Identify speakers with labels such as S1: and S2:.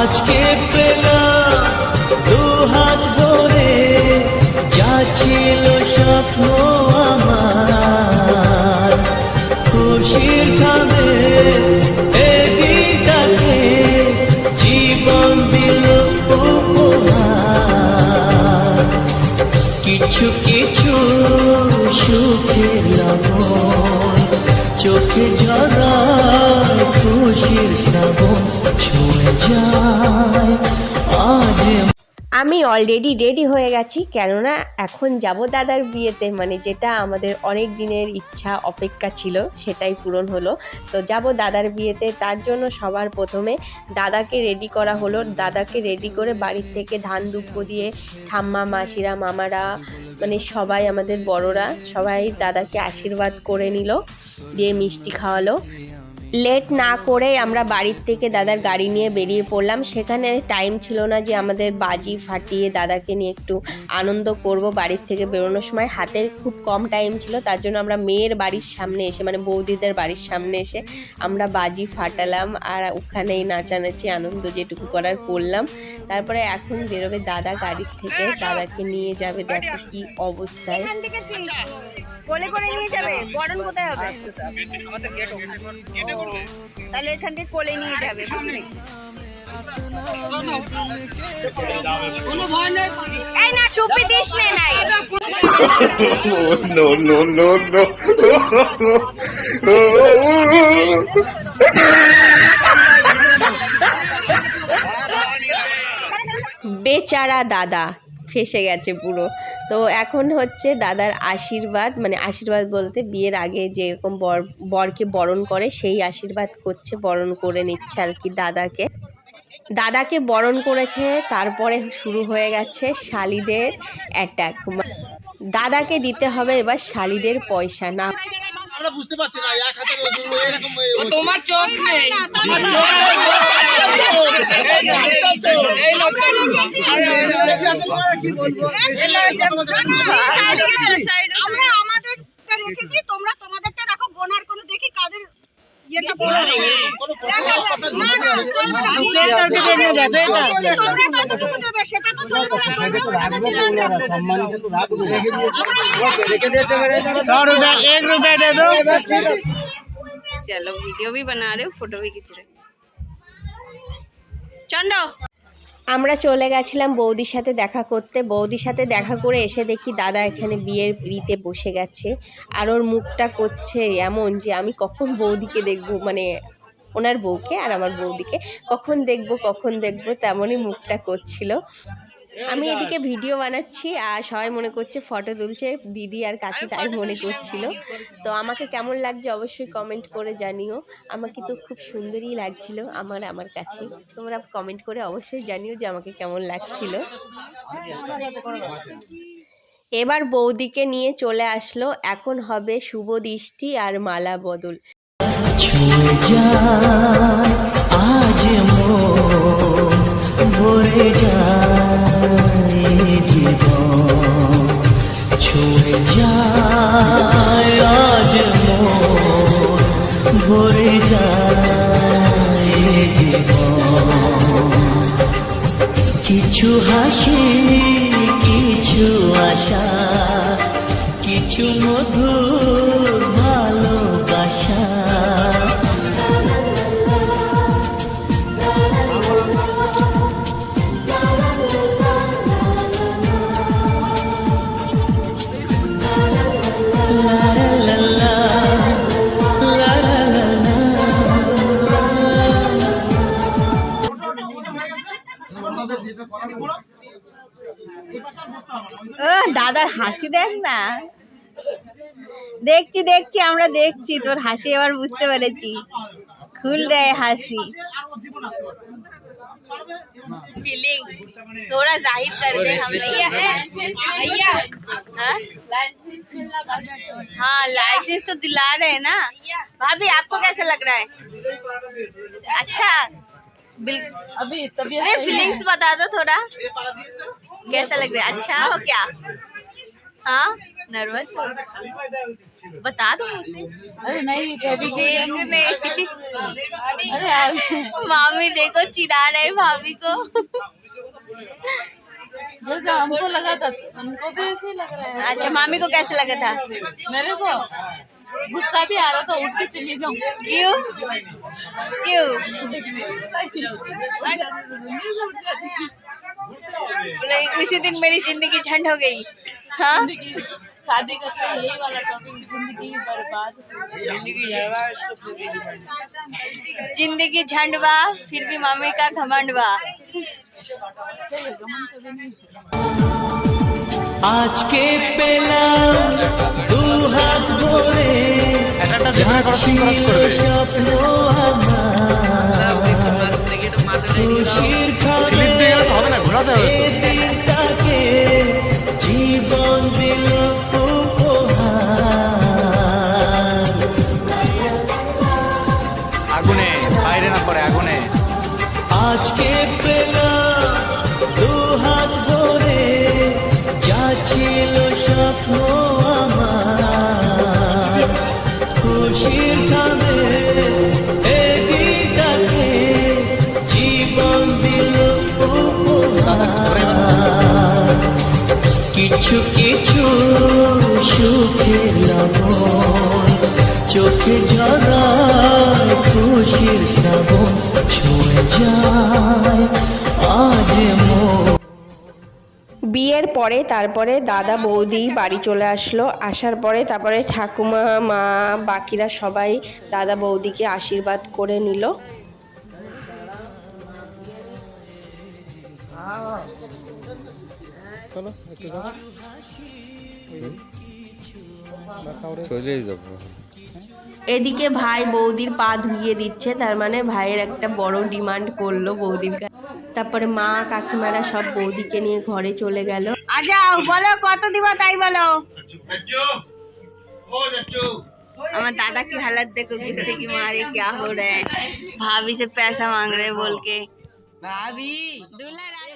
S1: আজকে পেলাম, দু হাত ভরে যা ছিল স্বপ্ন আমার। খুশির খাবে এদিনটাকে জীবন দিল কিছু কিছু সুখের লবণ, চোখে ঝরায় খুশির শ্রাবণ।
S2: আমি অলরেডি রেডি হয়ে গেছি, কেননা এখন যাব দাদার বিয়েতে মানে যেটা আমাদের অনেক দিনের ইচ্ছা, অপেক্ষা ছিল, সেটাই পূরণ হলো। তো যাব দাদার বিয়েতে, তার জন্য সবার প্রথমে দাদাকে রেডি করা হলো। দাদাকে রেডি করে বাড়ির থেকে ধান দুব্ব দিয়ে ঠাম্মা, মাসিরা, মামারা মানে সবাই আমাদের বড়রা, সবাই দাদাকে আশীর্বাদ করে নিল, দিয়ে মিষ্টি খাওয়ালো। লেট না করে আমরা বাড়ির থেকে দাদার গাড়ি নিয়ে বেরিয়ে পড়লাম। সেখানে টাইম ছিল না যে আমাদের বাজি ফাটিয়ে দাদাকে নিয়ে একটু আনন্দ করব বাড়ির থেকে বেরোনোর সময়। হাতে খুব কম টাইম ছিল তার জন্য আমরা মেয়ের বাড়ির সামনে এসে মানে বৌদিদের বাড়ির সামনে এসে আমরা বাজি ফাটালাম আর ওখানেই নাচানাচি আনন্দ যেটুকু করার করলাম। তারপরে এখন বেরোবে দাদা গাড়ির থেকে। দাদাকে নিয়ে যাবে দেখো কি অবস্থায়।
S3: কোলে করে নিয়ে যাবে? বরণ কোথায় হবে? আমাদের ও, তাহলে এখান থেকে কোলে নিয়ে যাবে বুঝলি? এই না টুপি দিস নে নাই।
S4: No, no, no, no.
S2: বেচারা দাদা। ফেসে গেছে পুরো। তো এখন হচ্ছে দাদার আশীর্বাদ মানে আশীর্বাদ বলতে বিয়ের আগে যেরকম বর, বরকে বরণ করে, সেই আশীর্বাদ করছে, বরণ করে নিচ্ছে আর কি দাদাকে। দাদাকে বরণ করেছে, তারপরে শুরু হয়ে গেছে শালিদের অ্যাটাক দাদাকে দিতে হবে এবার শালিদের পয়সা, না
S5: আমরা বুঝতে পারছি না এক হাতে এরকম
S6: তোমার চোখ নেই
S5: কি বলব
S3: আমরা আমাদেরটা রেখেছি তোমরা
S5: सौ रुपए एक रुपए दे दो
S3: चलो वीडियो भी बना रहे हो फोटो भी खींच रहे हो चंडो
S2: আমরা চলে গেছিলাম বৌদির সাথে দেখা করতে। বৌদির সাথে দেখা করে এসে দেখি দাদা এখানে বিয়ের পিড়িতে বসে গেছে। আর ওর মুখটা করছে এমন যে আমি কখন বৌদিকে দেখব মানে ওনার বউকে আর আমার বৌদিকে। কখন দেখব কখন দেখব, তেমনই মুখটা করছিল। আমি এদিকে ভিডিও বানাচ্ছি আর সবাই মনে করছে ফটো তুলছে দিদি আর কাকি তাই মনে করছিল। তো আমাকে কেমন লাগছে অবশ্যই কমেন্ট করে জানিও। আমাকে তো খুব সুন্দরই লাগছিল আমার আমার কাছে। তোমরা কমেন্ট করে অবশ্যই জানিও যে আমাকে কেমন লাগছিল। এবার বৌদিকে নিয়ে চলে আসলো। এখন হবে শুভ দৃষ্টি আর মালা বদল।
S1: আজ ভরে যায় জীবন। ছুঁয়ে যায় আজ ভরে যায় জীবন। কিছু হাসি, কিছু আশা, কিছু মধুর
S3: ও দাদার হাসি দেখ না দেখছি দেখছি আমরা দেখছি তোর হাসি এবার বুঝতে পেরেছি খুল রে হাসি फीलिंग्स थोड़ा जाहिर कर दे हम भैया हाँ? हाँ लाइसेंस तो दिला रहे हैं ना भाभी आपको कैसा लग रहा है अच्छा बिल्कुल
S6: अभी तबीयत
S3: अरे फीलिंग्स बता दो थोड़ा कैसा लग रहा है? अच्छा हो क्या? हाँ? नर्वस हो? बता दो उसे।
S6: अरे नहीं
S3: मामी देखो चिढ़ा रहे भाभी को।
S6: जैसे हमको लगा था उनको भी ऐसे लग रहा है।
S3: अच्छा मामी को कैसे लगा था?
S6: मेरे को गुस्सा भी आ रहा था उठ के चली जाऊँ।
S3: क्यों? क्यों? बोले उसी दिन मेरी ज़िंदगी झंड हो गई। हाँ?
S6: शादी करके यही वाला टॉपिक ज़िंदगी बर्बाद।
S3: ज़िंदगी झंड बा फिर भी मामी का घमंड बा
S6: सही है, घमंड कभी नहीं
S5: আগুনে বাইরে না পড়ে আগুনে।
S1: আজকে পেলাম দু হাত কিছু কিছু সুখের চোখে
S2: পরে তারপরে দাদা বৌদি বাড়ি চলে আসলো। আসার পরে তারপরে ঠাকুমা মা বাকিরা সবাই দাদা বৌদিকে আশীর্বাদ করে নিল। এদিকে ভাই বৌদির পা ধুইয়ে দিচ্ছে তার মানে ভাইয়ের একটা বড় ডিমান্ড করল বৌদির কাছে। তারপরে মা কাকিমারা সব বৌদিকে নিয়ে ঘরে চলে গেল
S3: आ जाओ बोलो कत दिबा ताई बोलो हमारे दादा की हालत देखो गुस्से की मारे क्या हो रहा है भाभी से पैसा मांग रहे हैं बोल के
S6: भाभी
S3: दूल्हा राजा